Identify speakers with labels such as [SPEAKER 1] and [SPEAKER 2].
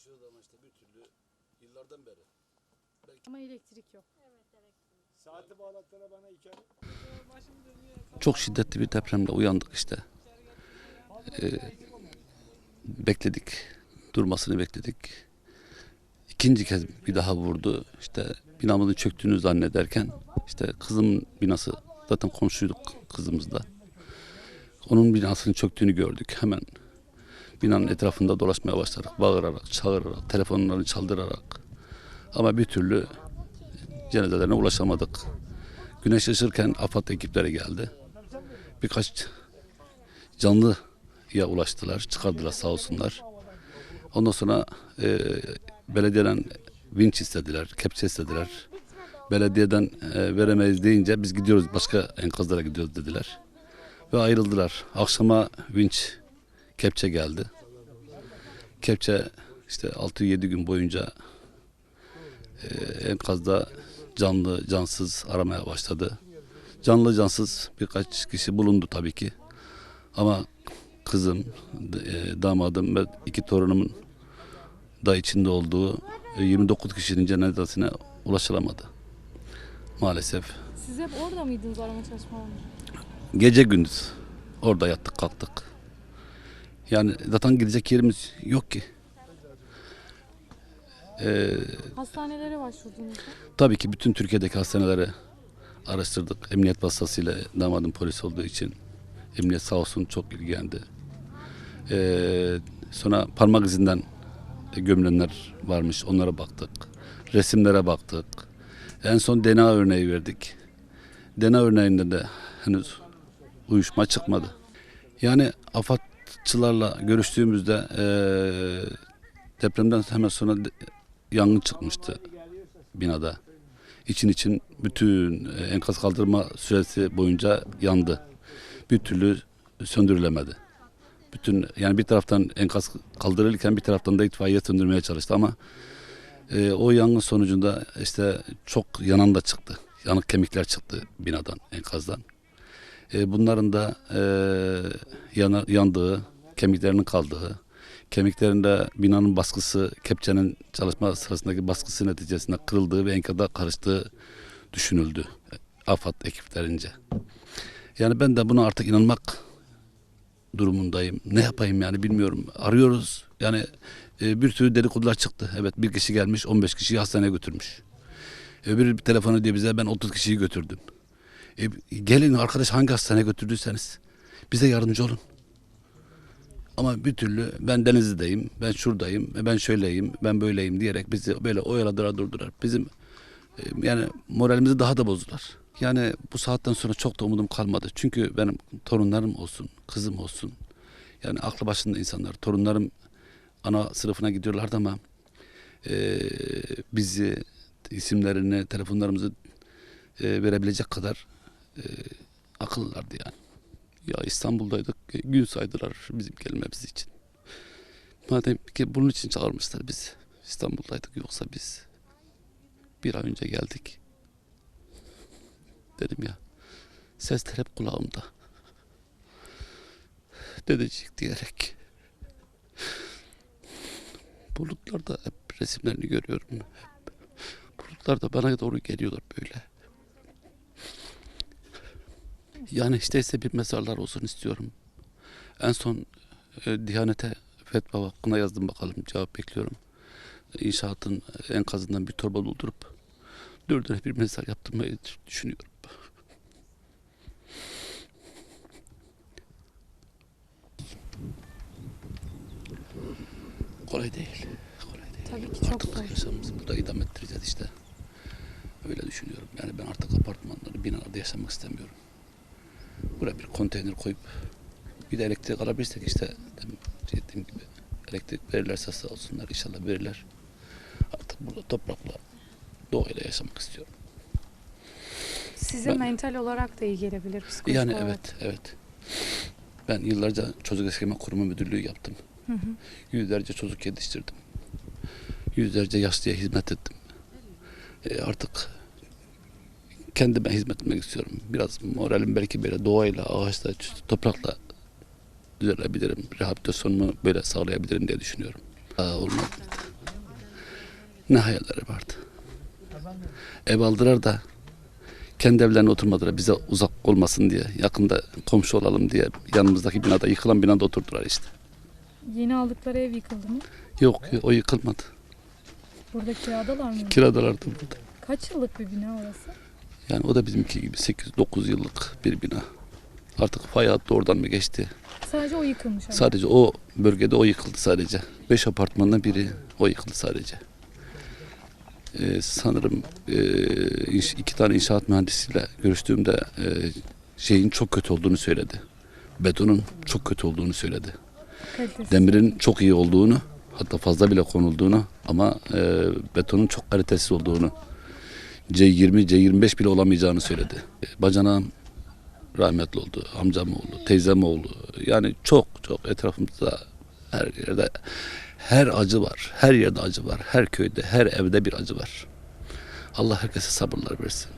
[SPEAKER 1] ulaşıyoruz ama işte bir türlü yıllardan beri.
[SPEAKER 2] Ama elektrik yok.
[SPEAKER 3] Saati bağlattılar bana iki.
[SPEAKER 1] Çok şiddetli bir depremle uyandık işte. Ee, bekledik. Durmasını bekledik. İkinci kez bir daha vurdu. İşte binamızın çöktüğünü zannederken işte kızımın binası zaten komşuyduk kızımızla. Onun binasının çöktüğünü gördük. Hemen binanın etrafında dolaşmaya başladık. Bağırarak, çağırarak, telefonlarını çaldırarak. Ama bir türlü cenazelerine ulaşamadık. Güneş ışırken AFAD ekipleri geldi. Birkaç canlıya ulaştılar, çıkardılar sağ olsunlar. Ondan sonra e, belediyeden vinç istediler, kepçe istediler. Belediyeden e, veremeyiz deyince biz gidiyoruz başka enkazlara gidiyoruz dediler. Ve ayrıldılar. Akşama vinç kepçe geldi. Kepçe işte 6-7 gün boyunca e, enkazda canlı cansız aramaya başladı. Canlı cansız birkaç kişi bulundu tabii ki. Ama kızım, e, damadım ve iki torunumun da içinde olduğu e, 29 kişinin cenazesine ulaşılamadı. Maalesef.
[SPEAKER 2] Siz hep orada mıydınız arama çalışmalarında?
[SPEAKER 1] Gece gündüz orada yattık kalktık. Yani zaten gidecek yerimiz yok ki. Ee,
[SPEAKER 2] Hastanelere başvurdunuz mu?
[SPEAKER 1] Tabii ki bütün Türkiye'deki hastaneleri araştırdık. Emniyet vasıtasıyla damadım polis olduğu için. Emniyet sağ olsun çok ilgilendi. Ee, sonra parmak izinden gömülenler varmış. Onlara baktık. Resimlere baktık. En son DNA örneği verdik. DNA örneğinde de henüz uyuşma çıkmadı. Yani afatçılarla görüştüğümüzde eee, depremden hemen sonra yangın çıkmıştı binada. İçin için bütün e, enkaz kaldırma süresi boyunca yandı. Bir türlü söndürülemedi. Bütün yani bir taraftan enkaz kaldırılırken bir taraftan da itfaiye söndürmeye çalıştı ama e, o yangın sonucunda işte çok yanan da çıktı. Yanık kemikler çıktı binadan, enkazdan. E, bunların da e, yana, yandığı, kemiklerinin kaldığı, kemiklerinde binanın baskısı, kepçenin çalışma sırasındaki baskısı neticesinde kırıldığı ve enkada karıştığı düşünüldü. AFAD ekiplerince. Yani ben de buna artık inanmak durumundayım. Ne yapayım yani bilmiyorum. Arıyoruz. Yani e, bir sürü dedikodular çıktı. Evet bir kişi gelmiş 15 kişiyi hastaneye götürmüş. Öbürü bir telefonu diyor bize ben 30 kişiyi götürdüm. E, gelin arkadaş hangi hastaneye götürdüyseniz bize yardımcı olun. Ama bir türlü ben Denizli'deyim, ben şuradayım, ben şöyleyim, ben böyleyim diyerek bizi böyle oyaladıra durdular. Bizim e, yani moralimizi daha da bozdular. Yani bu saatten sonra çok da umudum kalmadı. Çünkü benim torunlarım olsun, kızım olsun. Yani aklı başında insanlar. Torunlarım ana sınıfına gidiyorlardı ama e, bizi, isimlerini, telefonlarımızı e, verebilecek kadar e, akıllılardı yani. Ya İstanbul'daydık, e, gün saydılar bizim gelmemiz için. Madem ki bunun için çağırmışlar bizi. İstanbul'daydık yoksa biz bir ay önce geldik. Dedim ya, sesler hep kulağımda. Dedecik diyerek. Bulutlarda hep resimlerini görüyorum. Hep. Bulutlar da bana doğru geliyorlar böyle. Yani işte ise bir mezarlar olsun istiyorum. En son e, Diyanet'e fetva hakkında yazdım bakalım cevap bekliyorum. İnşaatın enkazından bir torba doldurup dördüne bir mezar yaptırmayı düşünüyorum. Kolay değil. Kolay değil.
[SPEAKER 2] Tabii ki çok
[SPEAKER 1] Artık
[SPEAKER 2] zor.
[SPEAKER 1] yaşamımızı burada idam ettireceğiz işte. Öyle düşünüyorum. Yani ben artık apartmanları, binalarda yaşamak istemiyorum. Buraya bir konteyner koyup bir de elektrik alabilirsek işte dediğim gibi elektrik verirlerse sağ olsunlar inşallah verirler. Artık burada toprakla doğayla yaşamak istiyorum.
[SPEAKER 2] Size
[SPEAKER 1] Ben-
[SPEAKER 2] mental olarak da iyi gelebilir psikolojik
[SPEAKER 1] Yani
[SPEAKER 2] olarak.
[SPEAKER 1] evet evet. Ben yıllarca çocuk eşkeme kurumu müdürlüğü yaptım.
[SPEAKER 2] Hı hı.
[SPEAKER 1] Yüzlerce çocuk yetiştirdim. Yüzlerce yaşlıya hizmet ettim. E, artık kendime hizmet etmek istiyorum. Biraz moralim belki böyle doğayla, ağaçla, toprakla düzelebilirim. Rehabilitasyonumu böyle sağlayabilirim diye düşünüyorum. Aa, olmadı. Ne hayalleri vardı. Ev aldılar da kendi evlerine oturmadılar bize uzak olmasın diye. Yakında komşu olalım diye yanımızdaki binada yıkılan binada oturdular işte.
[SPEAKER 2] Yeni aldıkları ev yıkıldı mı?
[SPEAKER 1] Yok o yıkılmadı.
[SPEAKER 2] Burada kiradalar mı?
[SPEAKER 1] Kiradalardı burada.
[SPEAKER 2] Kaç yıllık bir bina orası?
[SPEAKER 1] Yani o da bizimki gibi 8-9 yıllık bir bina. Artık fay hattı oradan mı geçti?
[SPEAKER 2] Sadece o yıkılmış ama.
[SPEAKER 1] Sadece o bölgede o yıkıldı sadece. Beş apartmandan biri o yıkıldı sadece. Ee, sanırım e, inş- iki tane inşaat mühendisiyle görüştüğümde e, şeyin çok kötü olduğunu söyledi. Betonun çok kötü olduğunu söyledi.
[SPEAKER 2] Kalitesiz.
[SPEAKER 1] Demirin çok iyi olduğunu hatta fazla bile konulduğunu ama e, betonun çok kalitesiz olduğunu C20, C25 bile olamayacağını söyledi. E, Bacanağım rahmetli oldu, amcam oldu, teyzem oldu. Yani çok çok etrafımızda her yerde her acı var. Her yerde acı var. Her köyde, her evde bir acı var. Allah herkese sabırlar versin.